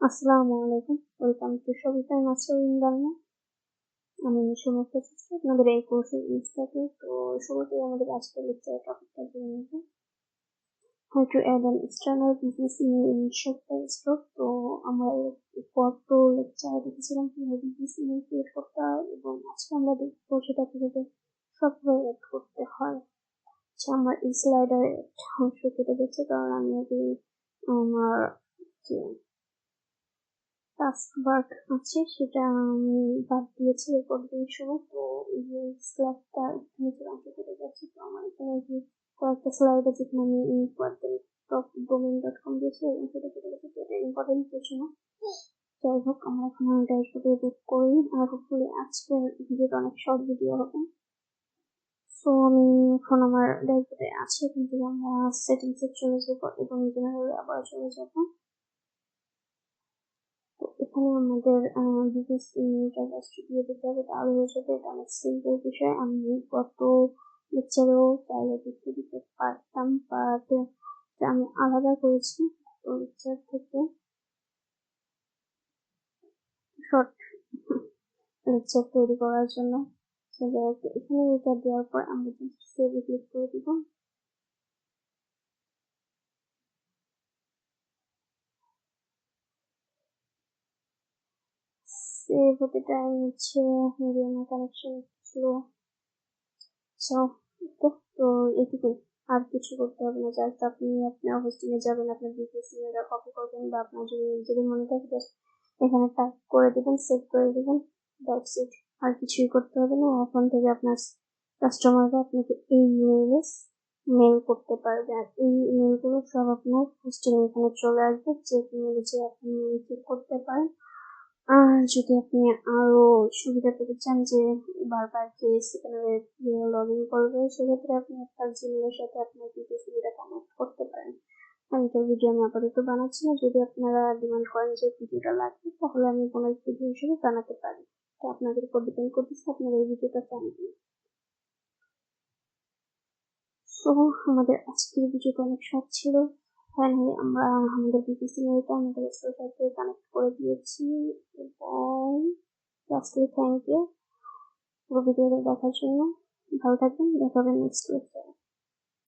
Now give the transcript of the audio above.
আসসালামু আলাইকুম। Welcome to Sabita master in Bangla আমি সমস্ত চেষ্টা আপনাদের এই কোর্সের ইনস্টাকে তো শুরুতেই আমাদের আজকের লেকচারের টপিকটা জেনে নেব। How to add an external business in শপটাই stock তো আমরা গত লেকচারে দেখেছিলাম কীভাবে বিজনেস ইমেল ক্রিয়েট করতে হয় এবং আজকে আমরা দেখব সেটা কীভাবে সফটওয়্যার অ্যাড করতে হয়। আচ্ছা আমার এই স্লাইডারে অংশ কেটে গেছে। কারণ আমি আমার টাস্ক ওয়ার্ক আছে, সেটা আমি বাদ দিয়েছি রেকর্ড দেওয়ার সময় তো এই যে স্লাইডটা অংশ কেটে যাচ্ছে, তো আমার এখানে যে কয়েকটা আছে, যেখানে আমি টপ ডোমেন ডট কম দিয়েছি এবং সেটা কেটে গেছে তো এটা ইম্পর্টেন্ট কিছু না। যাই হোক, আমরা এখন ড্যাশবোর্ডে বুক করি, আর হোপফুলি আজকের ভিডিওটা অনেক শর্ট ভিডিও হবে। সো আমি এখন আমার ড্যাশবোর্ডে আছে থেকে আমরা সেটিংসে চলে যাব এবং জেনারেলে আবার চলে যাব। এখানে আমাদের ইমেলটা জাস্ট দিয়ে দিতে হবে। তাহলে হয়ে যাবে এটা অনেক সিম্পল বিষয়। আমি গত লেকচারেও চাইলে দিতে দিতে পারতাম বাট আমি আলাদা করেছি তো লেকচার থেকে। শর্ট লেকচার তৈরি করার জন্য। এখানে এটা দেওয়ার পর আমরা জাস্ট সেভে ক্লিক করে দিব। সেভ হতে টাইম নিচ্ছে মেবি আমার কানেকশন স্লো সো তো এটুকুই আর কিছু করতে হবে না জাস্ট আপনি আপনার হোস্টিংয়ে যাবেন আপনার বিজনেস ইমেলটা কপি করবেন বা আপনার যদি যদি মনে থাকে জাস্ট এখানে টাইপ করে দেবেন সেভ করে দেবেন দ্যাটস ইট আর কিছুই করতে হবে না এখন থেকে আপনার কাস্টমাররা আপনাকে এই ইমেলে মেল করতে পারবে আর এই ইমেলগুলো সব আপনার হোস্টিং এখানে চলে আসবে যে ইমেলে যে আপনি করতে পারেন আর যদি আপনি আরও সুবিধা পেতে চান যে বারবার কে সেখানে লগ ইন করবে, সেক্ষেত্রে আপনি আপনার জিমেলের সাথে আপনার পিপিসিটা কানেক্ট করতে পারেন। আমি তো ভিডিও আমি আপাতত বানাচ্ছি না। যদি আপনারা ডিমান্ড করেন যে ভিডিওটা লাগবে, তাহলে আমি কোনো ভিডিও হিসেবে বানাতে পারি। তো আপনাদের উপর ডিপেন্ড করতেছে, আপনারা এই ভিডিওটা কিনা সো আমাদের আজকের ভিডিওটা অনেক শখ ছিল। ফাইনালি আমরা, আমাদের বিপিসি মেয়েটা আমাদের সাথে কানেক্ট করে দিয়েছি। এবং লাস্টলি থ্যাংক ইউ পুরো ভিডিওটা দেখার জন্য। ভালো থাকবেন, দেখা হবে নেক্সট লেকচারে